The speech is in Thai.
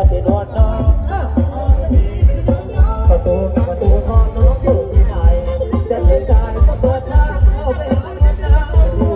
ละสิโดนน้องประตูประตูห้องน้องอยู่ที่ไหนจะเสีใจก็เปิดทางเอาไปหาเงินดู